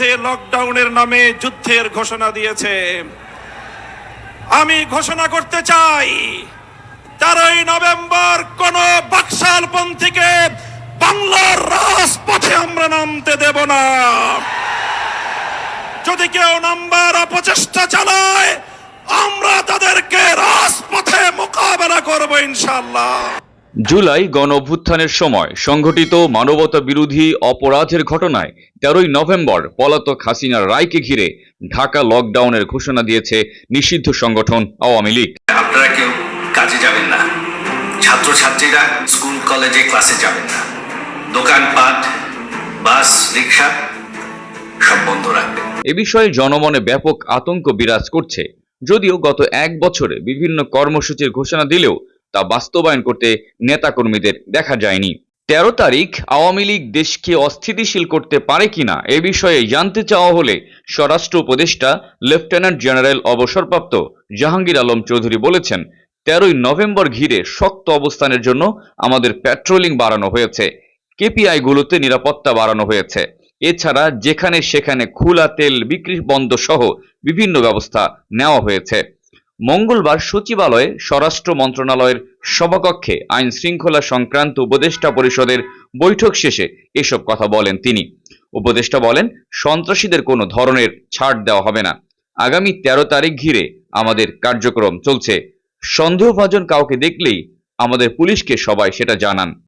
বিরুদ্ধে লকডাউনের নামে যুদ্ধের ঘোষণা দিয়েছে। আমি ঘোষণা করতে চাই, তেরোই নভেম্বর কোন বাকশাল পন্থীকে বাংলার রাজপথে আমরা নামতে দেব না। যদি কেউ নাম্বার অপচেষ্টা চালায়, আমরা তাদেরকে রাজপথে মোকাবেলা করব ইনশাল্লাহ জুলাই গণ অভ্যুত্থানের সময় সংঘটিত মানবতা বিরোধী অপরাধের ঘটনায় তেরোই নভেম্বর পলাতক হাসিনার রায়কে ঘিরে ঢাকা লকডাউনের ঘোষণা দিয়েছে নিষিদ্ধ সংগঠন আওয়ামী লীগ। আপনারা কেউ কাজে যাবেন না। ছাত্রছাত্রীরা স্কুল কলেজে ক্লাসে যাবেন না। দোকানপাট বাস রিক্সা সব বন্ধ রাখবেন। এ বিষয়ে জনমনে ব্যাপক আতঙ্ক বিরাজ করছে। যদিও গত এক বছরে বিভিন্ন কর্মসূচির ঘোষণা দিলেও তা বাস্তবায়ন করতে নেতাকর্মীদের দেখা যায়নি। তেরো তারিখ আওয়ামী লীগ দেশকে অস্থিতিশীল করতে পারে কিনা এ বিষয়ে জানতে চাওয়া হলে স্বরাষ্ট্র উপদেষ্টা লেফটেন্যান্ট জেনারেল অবসরপ্রাপ্ত জাহাঙ্গীর আলম চৌধুরী বলেছেন, তেরোই নভেম্বর ঘিরে শক্ত অবস্থানের জন্য আমাদের প্যাট্রোলিং বাড়ানো হয়েছে কেপিআই গুলোতে নিরাপত্তা বাড়ানো হয়েছে। এছাড়া যেখানে সেখানে খোলা তেল বিক্রি বন্ধ সহ বিভিন্ন ব্যবস্থা নেওয়া হয়েছে। মঙ্গলবার সচিবালয়ে স্বরাষ্ট্র মন্ত্রণালয়ের সভাকক্ষে আইন শৃঙ্খলা সংক্রান্ত উপদেষ্টা পরিষদের বৈঠক শেষে এসব কথা বলেন তিনি। উপদেষ্টা বলেন, সন্ত্রাসীদের কোনো ধরনের ছাড় দেওয়া হবে না। আগামী তেরো তারিখ ঘিরে আমাদের কার্যক্রম চলছে। সন্দেহভাজন কাউকে দেখলেই আমাদের পুলিশকে সবাই সেটা জানান।